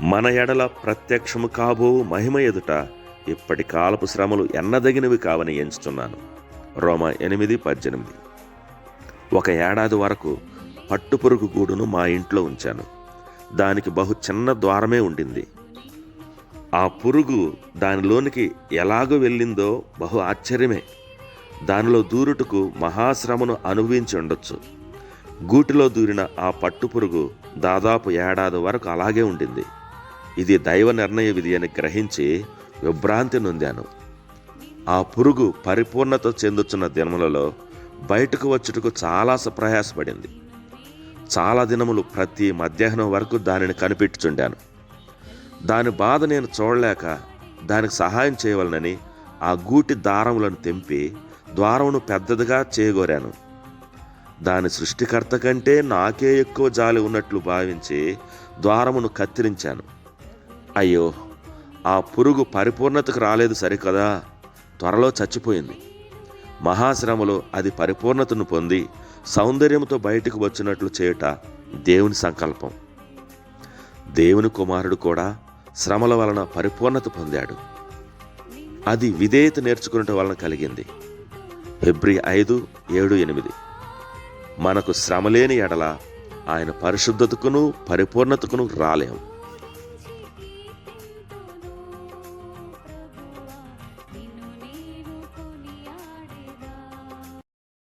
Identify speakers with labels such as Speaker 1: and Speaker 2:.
Speaker 1: మన ఎడల ప్రత్యక్షము కాబో మహిమ ఎదుట ఇప్పటి కాలపు శ్రమలు ఎన్నదగినవి కావని ఎంచుతున్నాను. రోమ ఎనిమిది పద్దెనిమిది. ఒక ఏడాది వరకు పట్టుపురుగు గూడును మా ఇంట్లో ఉంచాను. దానికి బహు చిన్న ద్వారమే ఉండింది. ఆ పురుగు దానిలోనికి ఎలాగో వెళ్ళిందో బహు ఆశ్చర్యమే. దానిలో దూరుటకు మహాశ్రమను అనుభవించి ఉండొచ్చు. గూటిలో దూరిన ఆ పట్టుపురుగు దాదాపు ఏడాది వరకు అలాగే ఉండింది. ఇది దైవ నిర్ణయ విధి అని గ్రహించి విభ్రాంతి నొందాను. ఆ పురుగు పరిపూర్ణత చెందుతున్న దినములలో బయటకు వచ్చుటకు చాలా ప్రయాసపడింది చాలా దినములు ప్రతి మధ్యాహ్నం వరకు దానిని కనిపెట్టుచుండాను. దాని బాధ నేను చూడలేక దానికి సహాయం చేయవలనని ఆ గూటి దారములను తెంపి ద్వారమును పెద్దదిగా చేయగోరాను దాని సృష్టికర్త కంటే నాకే ఎక్కువ జాలి ఉన్నట్లు భావించి ద్వారమును కత్తిరించాను. అయ్యో ఆ పురుగు పరిపూర్ణతకు రాలేదు సరికదా. త్వరలో చచ్చిపోయింది. మహాశ్రమలో అది పరిపూర్ణతను పొంది సౌందర్యంతో బయటకు వచ్చినట్లు చేయుట దేవుని సంకల్పం. దేవుని కుమారుడు కూడా శ్రమల వలన పరిపూర్ణత పొందాడు. అది విధేయత నేర్చుకున్నట వలన కలిగింది. ఫిబ్రి ఐదు ఏడు ఎనిమిది. మనకు శ్రమలేని ఎడల ఆయన పరిశుద్ధతకును పరిపూర్ణతకును రాలేము